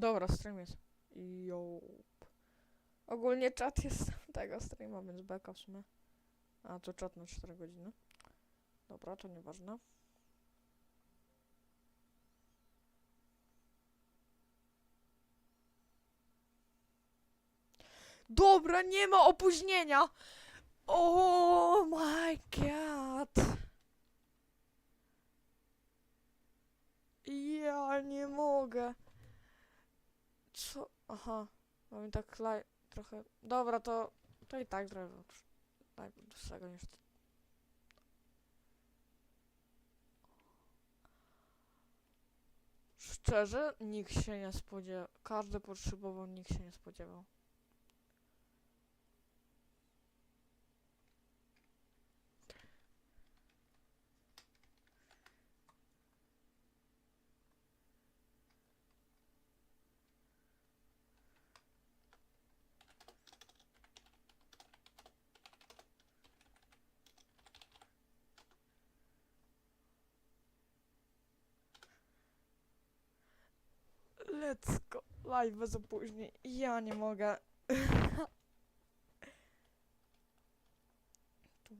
Dobra, stream jest. Jo. Ogólnie czat jest tego streama, więc beka w sumie. A, to czat na 4 godziny. Dobra, to nieważne. Dobra, nie ma opóźnienia! Oh my god! Ja nie mogę. Aha. Mamy tak laj... trochę... Dobra, to... To i tak trochę... Dłuższego niż... Szczerze, nikt się nie spodziewał. Każdy potrzebował, nikt się nie spodziewał. Let's go. Live bez opóźnień. Ja nie mogę. tu.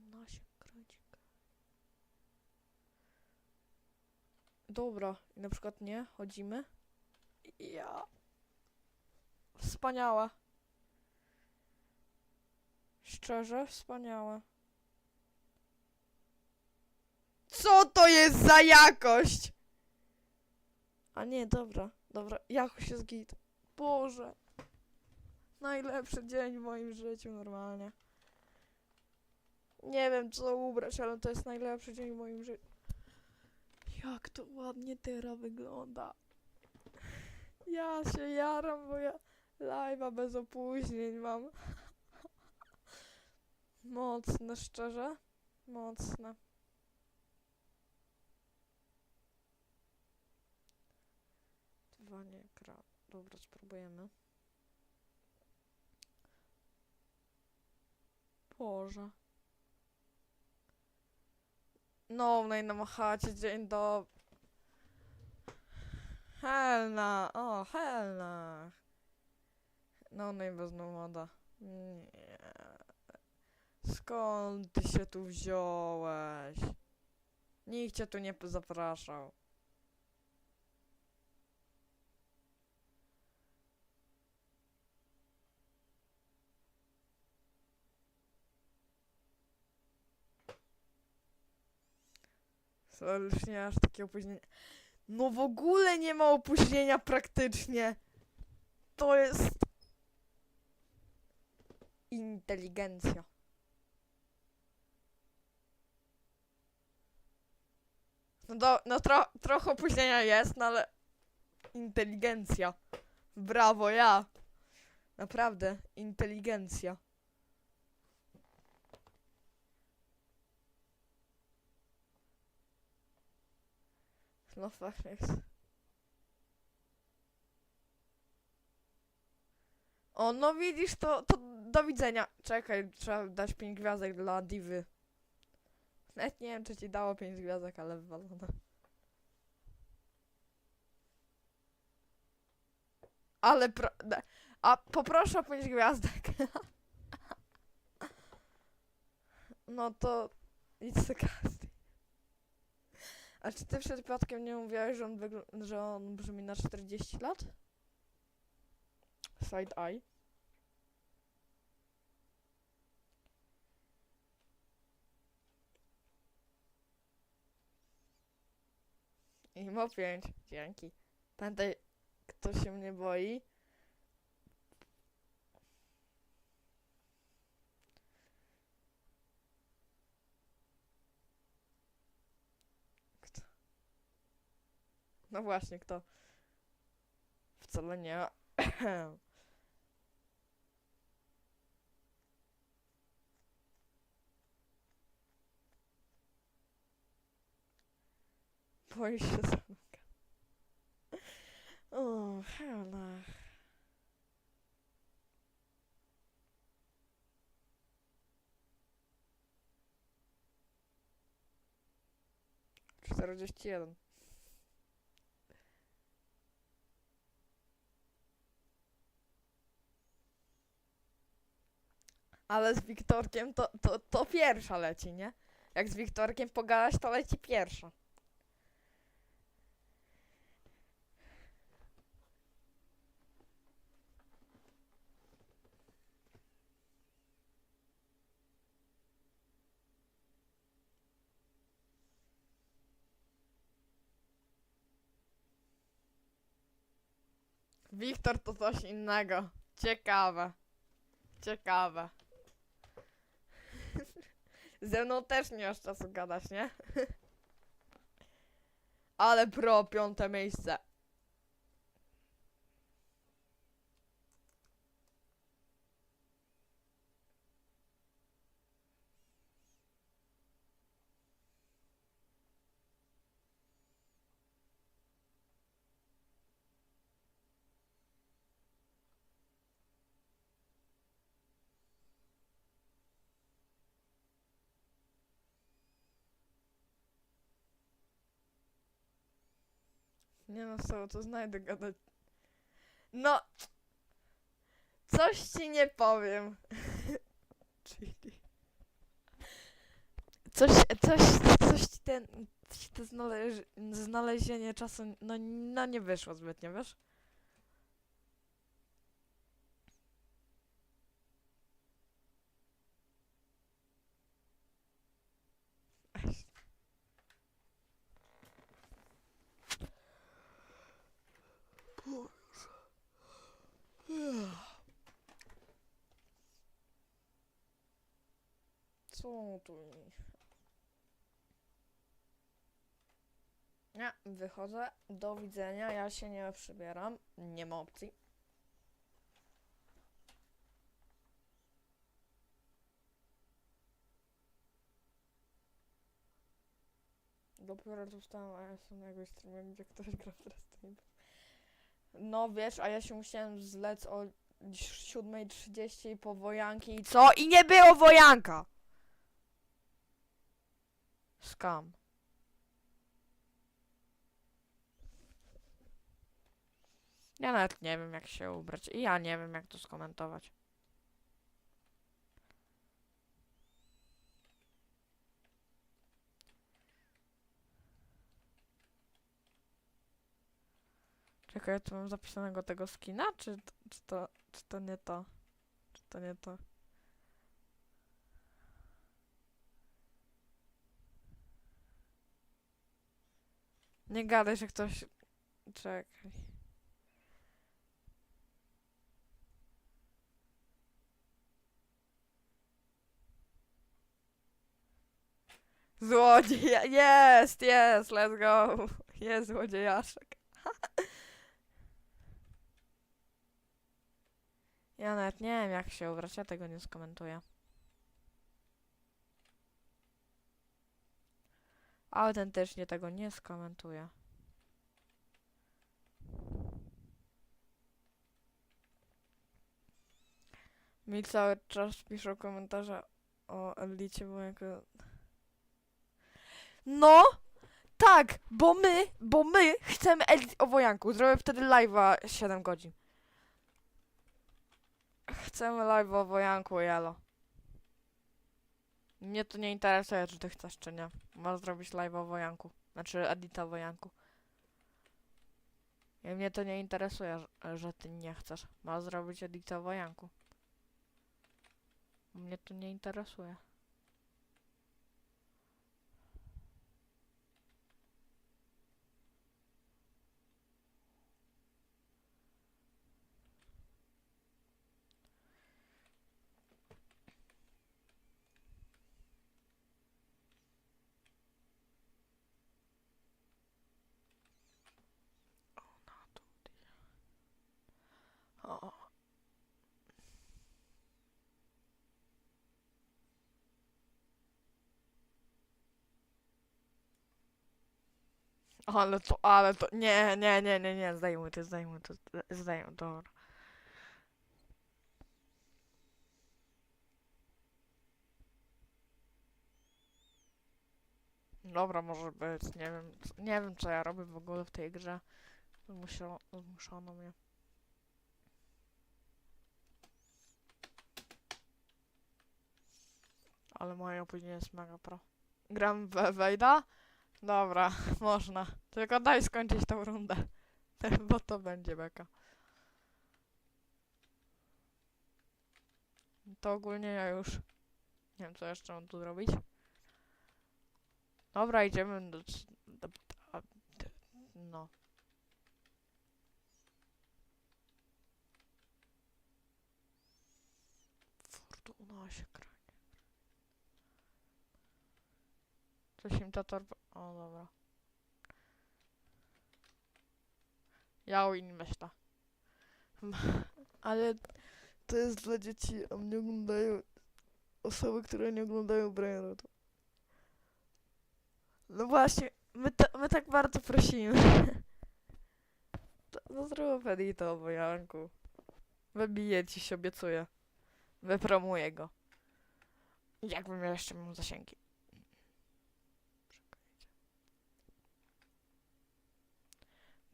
Dobra, i na przykład nie, chodzimy. Ja. Wspaniała. Szczerze, wspaniałe. Co to jest za jakość? A nie, dobra, dobra, jakoś jest git. Boże. Najlepszy dzień w moim życiu normalnie. Nie wiem co ubrać, ale to jest najlepszy dzień w moim życiu. Jak to ładnie teraz wygląda. Ja się jaram, bo ja live'a bez opóźnień mam. Mocne, szczerze. Mocne. Dwanie ekran. Dobra, spróbujemy. Boże. No, na machacie, dzień dobry. Helna, o, Helna. No, no bez. Nie. Skąd ty się tu wziąłeś? Nikt cię tu nie zapraszał. To już nie aż takie opóźnienie. No w ogóle nie ma opóźnienia praktycznie. To jest inteligencja. No, do, no tro, trochę opóźnienia jest, no ale inteligencja. Brawo, ja. Naprawdę, inteligencja. No fakt jest. O, no widzisz, to, to do widzenia. Czekaj, trzeba dać 5 gwiazdek dla Divy. Nawet nie wiem, czy ci dało 5 gwiazdek, ale wywalone. Ale pro... A poproszę o 5 gwiazdek. no to... Idź kasy. A czy ty przed przypadkiem nie mówiłeś, że on, że on brzmi na 40 lat? Side eye. I ma 5. Dzięki. Pamiętaj, kto się mnie boi. No właśnie, kto? Wcale nie. Boisz się zamka. O, hela. Czterdzieści jeden. Ale z Wiktorkiem to, to, to pierwsza leci, nie? Jak z Wiktorkiem pogadać, to leci pierwsza. Wiktor to coś innego. Ciekawe. Ciekawe. Ze mną też nie masz czasu gadać, nie? Ale pro, piąte miejsce. Nie no, co, to znajdę gadać. No, coś ci nie powiem. Czyli... Coś, coś, coś ci ten, ci to znalezienie czasu, no, no nie wyszło zbytnio, wiesz? Co tu? Nie, wychodzę. Do widzenia. Ja się nie przybieram. Nie ma opcji. Dopiero dostałem, a ja jestem na jakimś streamie, gdzie ktoś gra w. No wiesz, a ja się musiałem zlec o 7.30 po wojanki i co? I nie było wojanka! Skam. Ja nawet nie wiem jak się ubrać i ja nie wiem jak to skomentować. Czekaj, tu mam zapisanego tego skina, czy, czy to, czy to nie to? Czy to nie to? Nie gadaj, że ktoś... Czekaj. Złodziej! Jest, jest, let's go! Jest złodziejaszek. Ja nawet nie wiem jak się ubrać, ja tego nie skomentuję. Autentycznie tego nie skomentuję. Mi cały czas piszą komentarze o Elicie, bo. No! Tak! Bo my, bo my chcemy Elit o wojanku. Zrobię wtedy live'a 7 godzin. Chcemy live o wojanku, jelo. Mnie to nie interesuje, czy ty chcesz, czy nie. Masz zrobić live o wojanku. Znaczy, edita wojanku. I mnie to nie interesuje, że, ty nie chcesz. Masz zrobić edita wojanku. Mnie to nie interesuje. Ale to, ale to, nie, nie, nie, nie, nie, zdejmuj to, zdejmuj to, zdejmuj, dobra. Dobra, może być, nie wiem, nie wiem co ja robię w ogóle w tej grze. Zmusio, zmuszono mnie. ale moje opóźnienie jest mega pro. Gram w Wejda? Dobra, można. Tylko daj skończyć tą rundę. Bo to będzie beka. To ogólnie ja już nie wiem co jeszcze mam tu zrobić. Dobra, idziemy do... no. Fortuna się kranie. Coś im ta torba... O, dobra. Ja myślę. Ale to jest dla dzieci, a mnie oglądają osoby, które nie oglądają Brainrotu. No właśnie, my, ta, my tak bardzo prosimy. No zrób Edita o Janku. Wybiję ci się, obiecuję. Wypromuję go. Jakbym miał jeszcze miał zasięgi.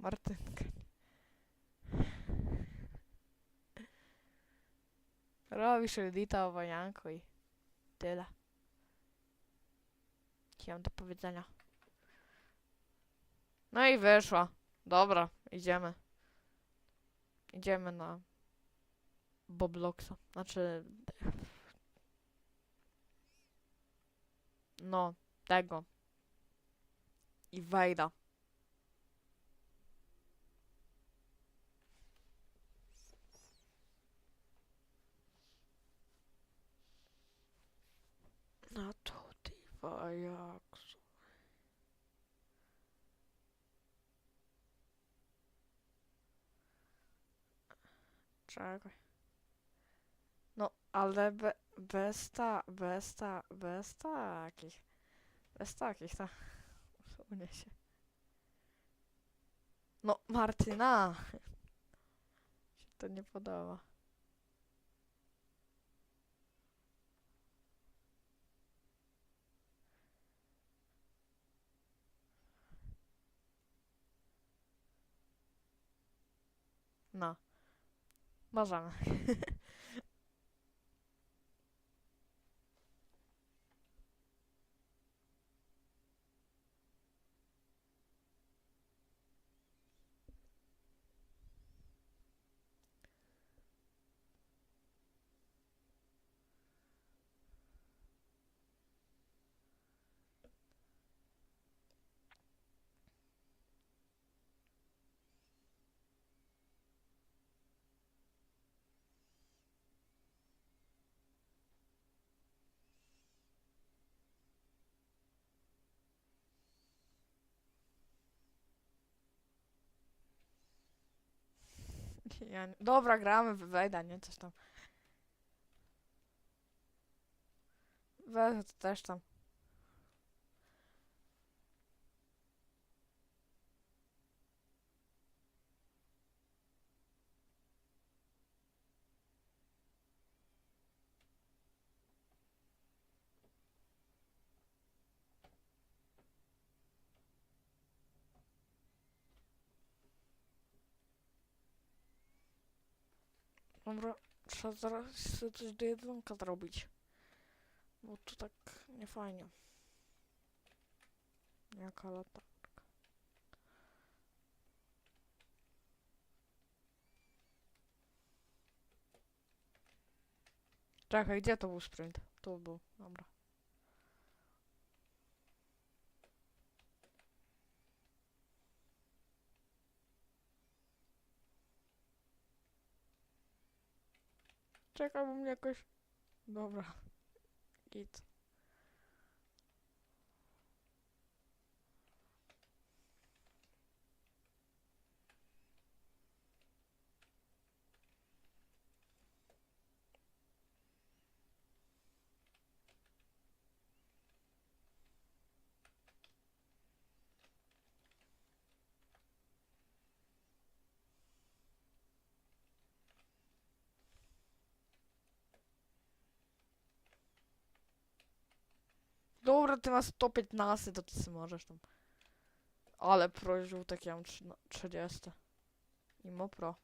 Martynka. Robisz Edita o Janku i tyle. Co mam do powiedzenia? No i wyszła. Dobra, idziemy. Idziemy na Bobloxa. Znaczy... No, tego. I Wejda. Na to diwa jak Czekaj. No, ale be, bez ta, bez ta, bez takich. Bez takich, ta. Usunie się. No, Martyna! się to nie podoba. No. Możemy. Ja nie... Dobra, gramy w Wejda, nie? Coś tam. Weź to też tam. Dobra, trzeba zaraz coś do jedzonka zrobić. Bo to tak nie fajnie. Jaka lata. Czekaj, gdzie to był sprint? Tu był, dobra. Mnie jakoś... Dobra. Git. Dobra, ty masz 115, to ty możesz tam. Ale pro żółtek, ja mam 30. Imo pro.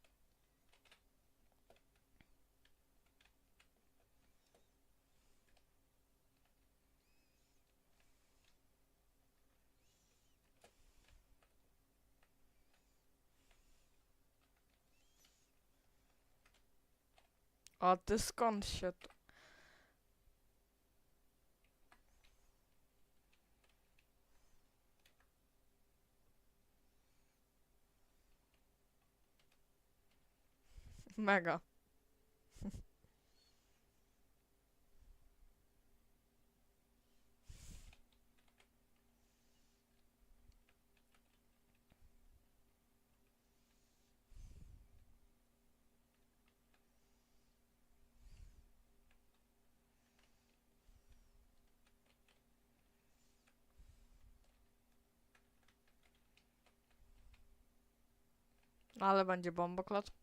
A ty skąd się tu? Mega. Ale będzie bomboklot.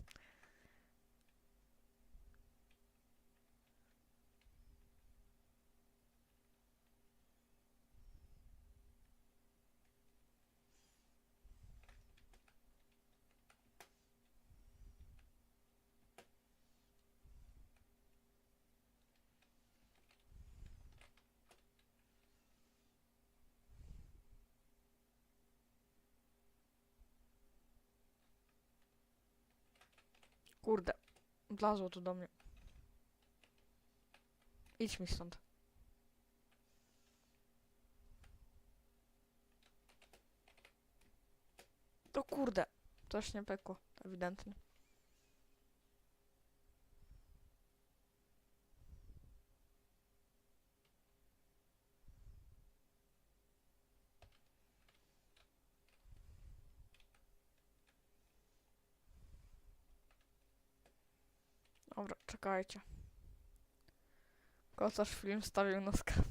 Kurde. Wlazło tu do mnie. Idź mi stąd. To kurde. Coś nie pekło, ewidentnie. Dobra, czekajcie. Kosarz film stawił na skan.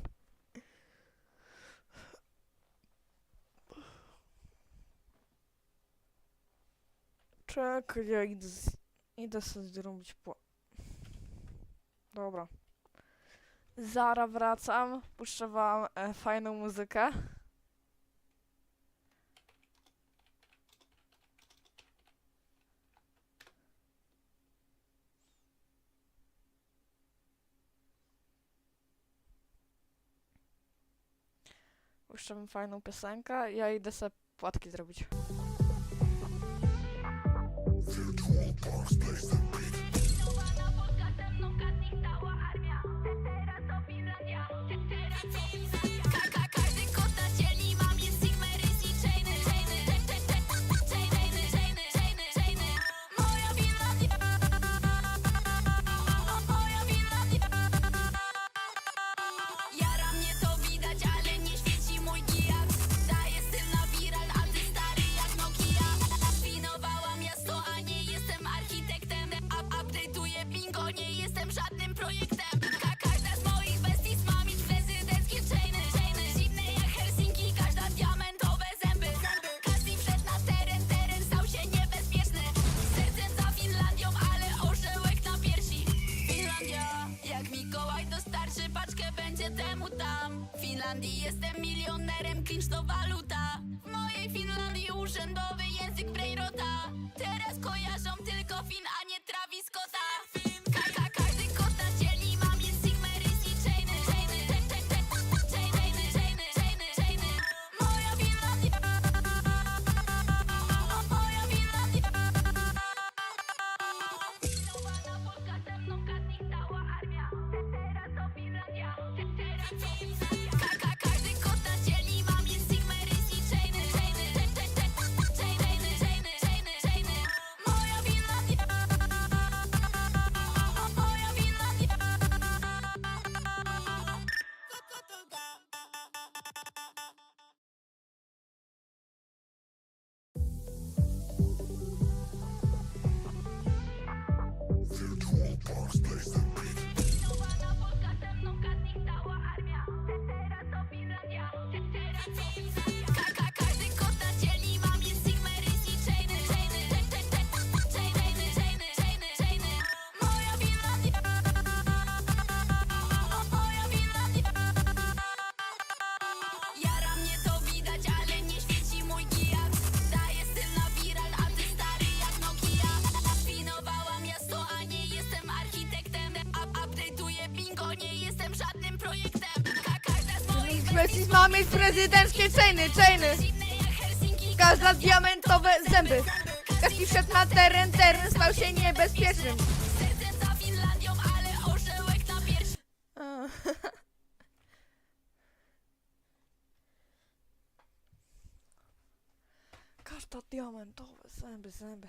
Czekaj, ja idę, z... idę sobie zrobić pła... Dobra. Zara wracam, puszczę wam e, fajną muzykę. puszczę wam fajną piosenkę, ja idę sobie płatki zrobić. Teraz Irlandii Jestem milionerem, klincz to waluta. Messi z mamy z prezydenckiej cejny, czejny. Każda diamentowe zęby. Kaski wszedł na teren, teren stał się niebezpiecznym. Sercem za ale orzełek na pierwszy. Każda diamentowe zęby, zęby.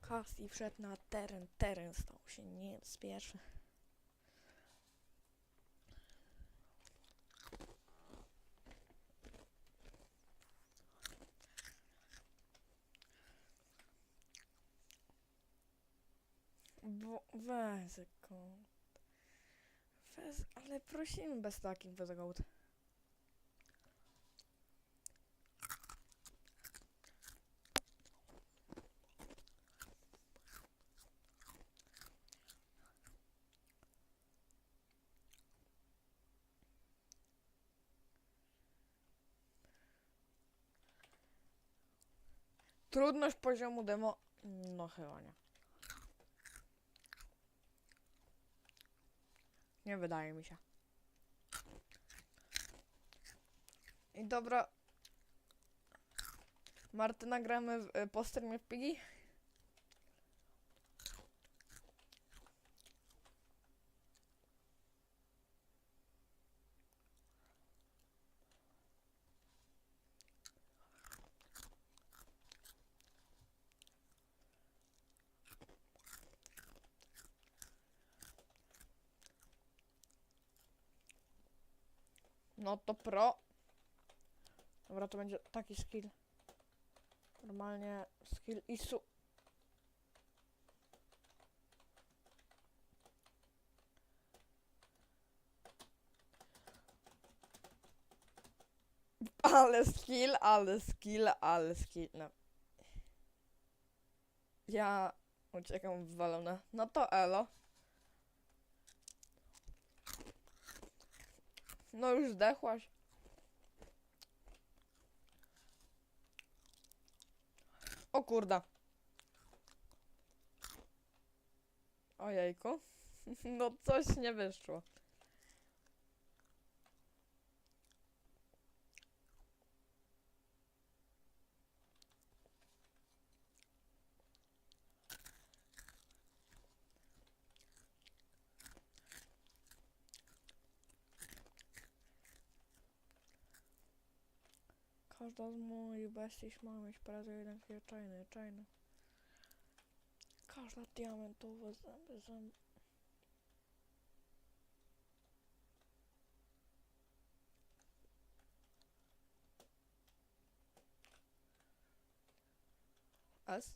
Kaski wszedł na teren, teren stał się niebezpieczny. Bo weź kąt. Weź, ale prosimy bez takich wyzgołd. Trudność poziomu demo? No chyba nie. Nie wydaje mi się. I dobra. Martyna gramy w, y, po streamie w Pigi? No to pro. Dobra, to będzie taki skill. Normalnie skill isu. Ale skill, ale skill, ale skill. No. Ja uciekam w walone. No to elo. No już zdechłaś. O kurda. Ojejku. No coś nie wyszło. Każda z moich bestii ma mieć prawie jeden kwiat czajny, czajny. Każda diamentowa zęby, zęby. S?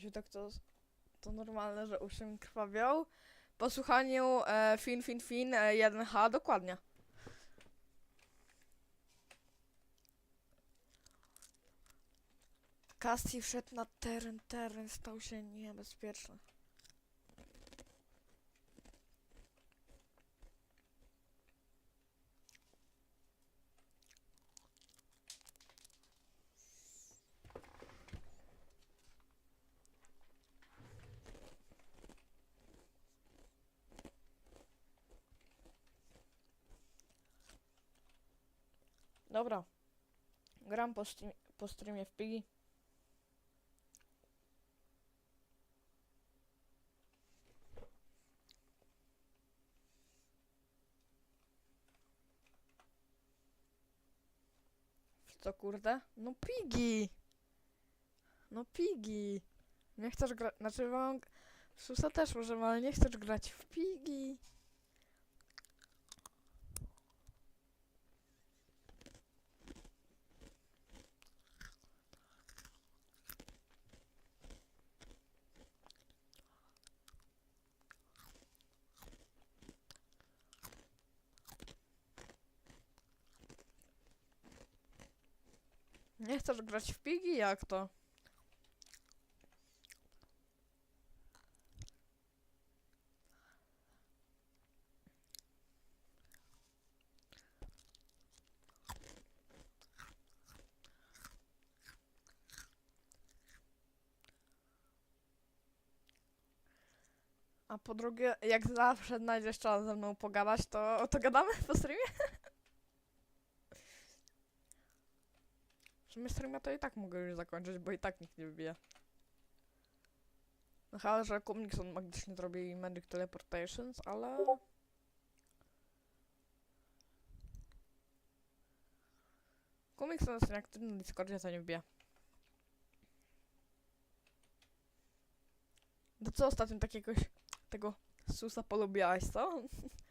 Czy tak to, to normalne, że uszy krwawią? Po słuchaniu e, Fin Fin Fin e, 1H dokładnie. Cassie wszedł na teren, teren stał się niebezpieczny. Dobra. Gram po, stream, po streamie w Pigi. Co kurde? No pigi! No pigi! Nie chcesz grać, znaczy mam... W Susa też możemy, ale nie chcesz grać w pigi. Nie chcesz grać w pigi? Jak to? A po drugie, jak zawsze znajdziesz czas ze mną pogadać, to, to gadamy po streamie? W sumie streama to i tak mogę już zakończyć, bo i tak nikt nie wybije. No chyba, że Kumnikson magicznie zrobi Magic Teleportations, ale... Komiks na nas aktywny na Discordzie, to nie wbija. To co ostatnio takiegoś tego susa polubiłaś, co?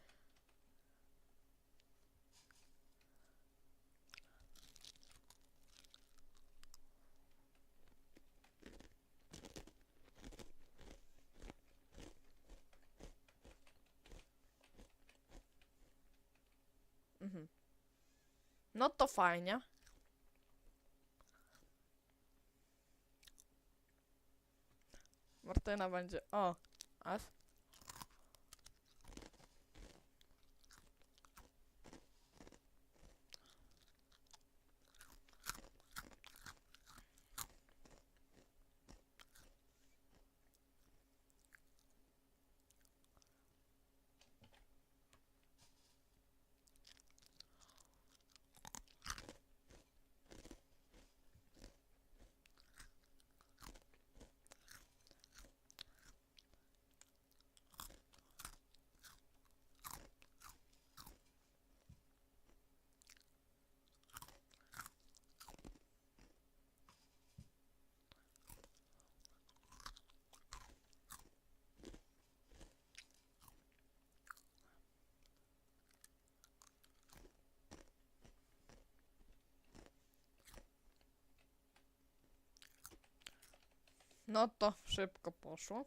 Mhm. No to fajnie. Martyna będzie. O, aż. No to szybko poszło.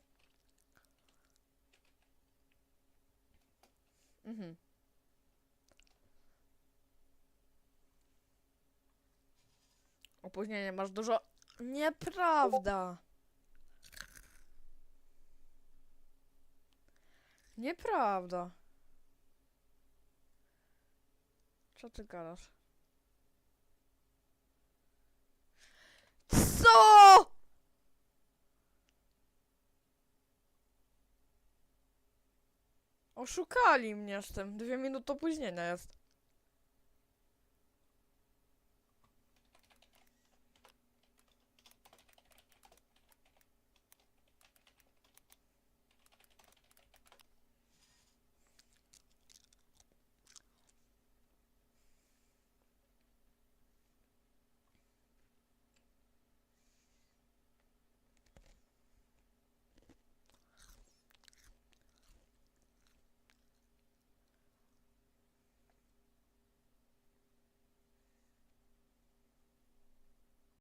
Mhm. Opóźnienie masz dużo. Nieprawda. Nieprawda. Co ty gadasz? Co? Oszukali mnie z tym. Dwie minuty opóźnienia jest.